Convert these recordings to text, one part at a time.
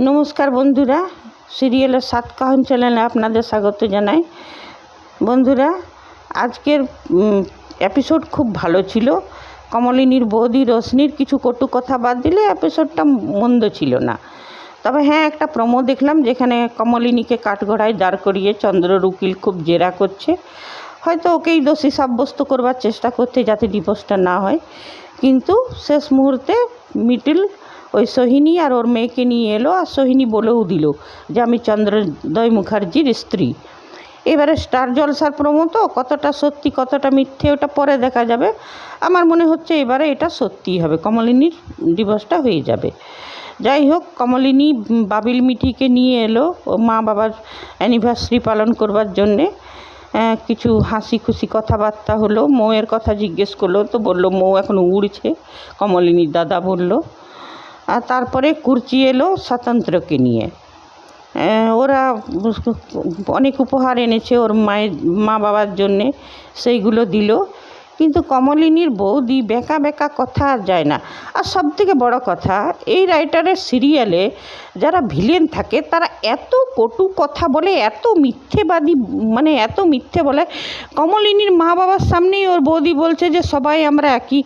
নমস্কার বন্ধুরা, সিরিয়ালের সাত কাহন চ্যানেলে আপনাদের স্বাগত জানাই। বন্ধুরা, আজকের এপিসোড খুব ভালো ছিল। কমলিনীর বৌদি রশ্মির কিছু কটু কথা বাদ দিলে এপিসোডটা মন্দ ছিল না। তবে হ্যাঁ একটা প্রমো দেখলাম যেখানে কমলিনীকে কাঠগড়ায় দাঁড় করিয়ে চন্দ্রর উকিল খুব জেরা করছে। হয়তো ওকেই দোষী সাব্যস্ত করবার চেষ্টা করতে যাতে ডিভোর্সটা না হয়। কিন্তু শেষ মুহূর্তে মিডিল ওই সোহিনী আর ওর মেয়েকে নিয়ে এলো আর সোহিনী বলেও দিল যে আমি চন্দ্রোদয় মুখার্জির স্ত্রী। এবারে স্টার জলসার প্রমো তো কতটা সত্যি, কতটা মিথ্যে ওটা পরে দেখা যাবে। আমার মনে হচ্ছে এবারে এটা সত্যিই হবে, কমলিনীর ডিভোর্সটা হয়ে যাবে। যাই হোক, কমলিনী বাবিল মিঠিকে নিয়ে এলো মা বাবার অ্যানিভার্সারি পালন করবার জন্যে। কিছু হাসি খুশি কথাবার্তা হলো, মৌয়ের কথা জিজ্ঞেস করল, তো বলল মৌ এখন উড়ছে। কমলিনীর দাদা বলল আর তারপরে কুর্চি এলো স্বাতন্ত্র্যকে নিয়ে। ওরা অনেক উপহার এনেছে ওর মায়ের, মা বাবার জন্যে, সেইগুলো দিল। কিন্তু কমলিনীর বৌদি বেঁকা বেঁকা কথা আর যায় না। আর সব থেকে বড় কথা, এই রাইটারের সিরিয়ালে যারা ভিলেন থাকে, তারা এত কটু কথা বলে, এত মিথ্যেবাদী মানে এত মিথ্যে বলে। কমলিনীর মা বাবার সামনেই ওর বৌদি বলছে যে, সবাই আমরা একই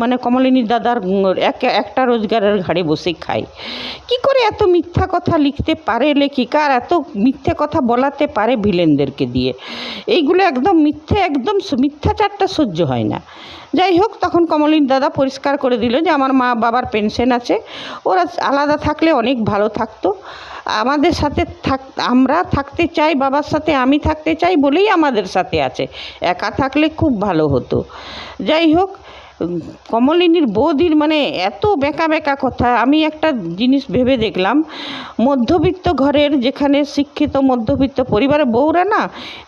মানে কমলিনীর দাদার এক, একটা রোজগারের ঘাড়ে বসে খাই। কি করে এত মিথ্যা কথা লিখতে পারে লেখিকা, আর এত মিথ্যে কথা বলাতে পারে ভিলেনদেরকে দিয়ে? এইগুলো একদম মিথ্যে, একদম মিথ্যাচারটা সহ্য হয় না। যাই হোক, তখন কমলিন দাদা পরিষ্কার করে দিল যে আমার মা বাবার পেনশন আছে। ওরা আলাদা থাকলে অনেক ভালো থাকতো। আমাদের সাথে থাক, আমরা থাকতে চাই, বাবার সাথে আমি থাকতে চাই বলেই আমাদের সাথে আছে। একা থাকলে খুব ভালো হতো। যাই হোক কমলিনীর বৌদির মানে এত বেঁকা বেঁকা কথা। আমি একটা জিনিস ভেবে দেখলাম, মধ্যবিত্ত ঘরের যেখানে শিক্ষিত মধ্যবিত্ত পরিবারের বউরা না,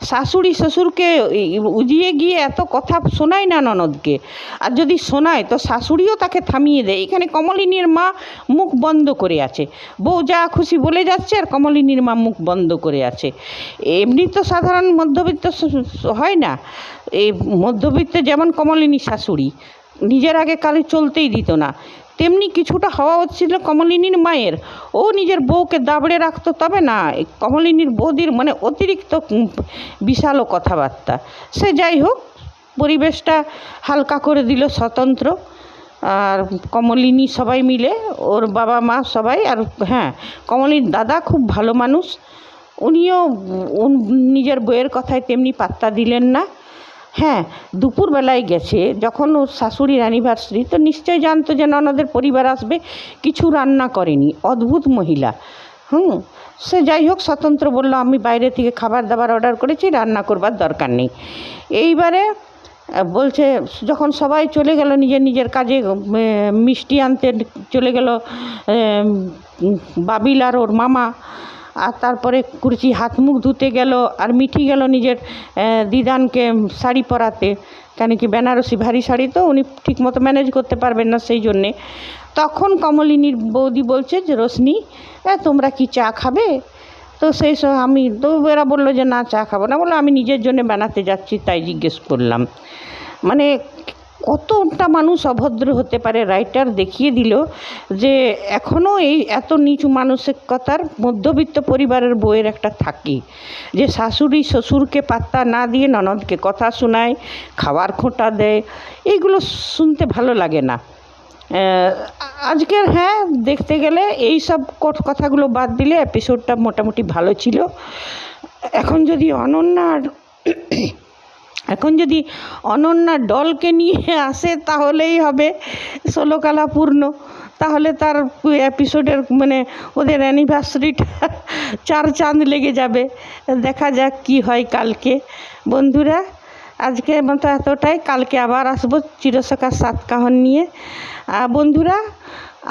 শাশুড়ি শ্বশুরকে উজিয়ে গিয়ে এত কথা শোনায় না ননদকে। আর যদি শোনায়, তো শাশুড়িও তাকে থামিয়ে দেয়। এখানে কমলিনীর মা মুখ বন্ধ করে আছে। বউ যা খুশি বলে যাচ্ছে আর কমলিনীর মা মুখ বন্ধ করে আছে। এমনি তো সাধারণ মধ্যবিত্ত হয় না। এই মধ্যবিত্ত যেমন কমলিনী শাশুড়ি নিজের আগে কালে চলতেই দিত না। তেমনি কিছুটা হওয়া হচ্ছিল কমলিনীর মায়ের। ও নিজের বউকে দাবড়ে রাখতো, তবে না, কমলিনীর বৌদির মানে অতিরিক্ত বিশালও কথাবার্তা। সে যাই হোক, পরিবেশটা হালকা করে দিল স্বতন্ত্র। আর কমলিনী সবাই মিলে, ওর বাবা মা সবাই, আর হ্যাঁ কমলিনীর দাদা খুব ভালো মানুষ। উনিও উন নিজের বইয়ের কথায় তেমনি পাত্তা দিলেন না। হ্যাঁ দুপুরবেলায় গেছে। যখন ওর শাশুড়ির অ্যানিভার্সারি তো নিশ্চয়ই জানতো যে ননদের পরিবার আসবে, কিছু রান্না করেনি। অদ্ভুত মহিলা। হুম, সে যাই হোক, স্বতন্ত্র বলল, আমি বাইরে থেকে খাবার দাবার অর্ডার করেছি, রান্না করবার দরকার নেই। এইবারে বলছে, যখন সবাই চলে গেল, নিজের নিজের কাজে মিষ্টি আনতে চলে গেল বাবিল আর ওর মামা আর তারপরে কুরচি হাত মুখ ধুতে গেল আর মিঠি গেল নিজের দিদানকে শাড়ি পরাতে। কেন কি বেনারসি ভারী শাড়ি তো উনি ঠিকমতো ম্যানেজ করতে পারবেন না সেই জন্যে। তখন কমলিনীর বৌদি বলছে যে, রোশনি হ্যাঁ তোমরা কি চা খাবে? তো সেই সময় আমি, তো এরা বলল যে, না, চা খাব না। বলল, আমি নিজের জন্য বানাতে যাচ্ছি। তাই জিজ্ঞেস করলাম। মানে কতটা মানুষ অভদ্র হতে পারে? রাইটার দেখিয়ে দিল যে এখনও এই এত নিচু মানসিকতার মধ্যবিত্ত পরিবারের বইয়ের একটা থাকে যে শাশুড়ি শ্বশুরকে পাত্তা না দিয়ে ননদকে কথা শোনায় খাবার খোঁটা দেয়, এইগুলো শুনতে ভালো লাগে না। আজকের হ্যাঁ দেখতে গেলে এই সব কথাগুলো বাদ দিলে এপিসোডটা মোটামুটি ভালো ছিল। এখন যদি অনন্যার এখন যদি অনন্যা ডলকে নিয়ে আসে তাহলেই হবে ষোলোকালা পূর্ণ। তাহলে তার এপিসোডের মানে ওদের অ্যানিভার্সারিটা চার চাঁদ লেগে যাবে। দেখা যাক কি হয় কালকে। বন্ধুরা আজকে মতো এতটাই। কালকে আবার আসব চিরসকার সাত কাহন নিয়ে বন্ধুরা,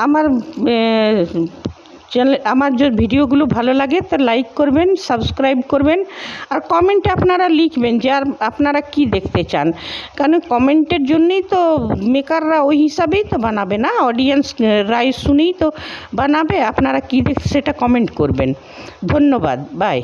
আমার চ্যানেল আমার যে ভিডিওগুলো ভালো লাগে, তো লাইক করবেন সাবস্ক্রাইব করবেন, আর কমেন্টে আপনারা লিখবেন যে আর আপনারা কি দেখতে চান। কারণ কমেন্টের জন্যই তো মেকাররা ওই হিসাবেই তো বানাবে না অডিয়েন্স রায় শুনেই তো বানাবে, আপনারা কী দেখ, সেটা কমেন্ট করবেন। ধন্যবাদ বাই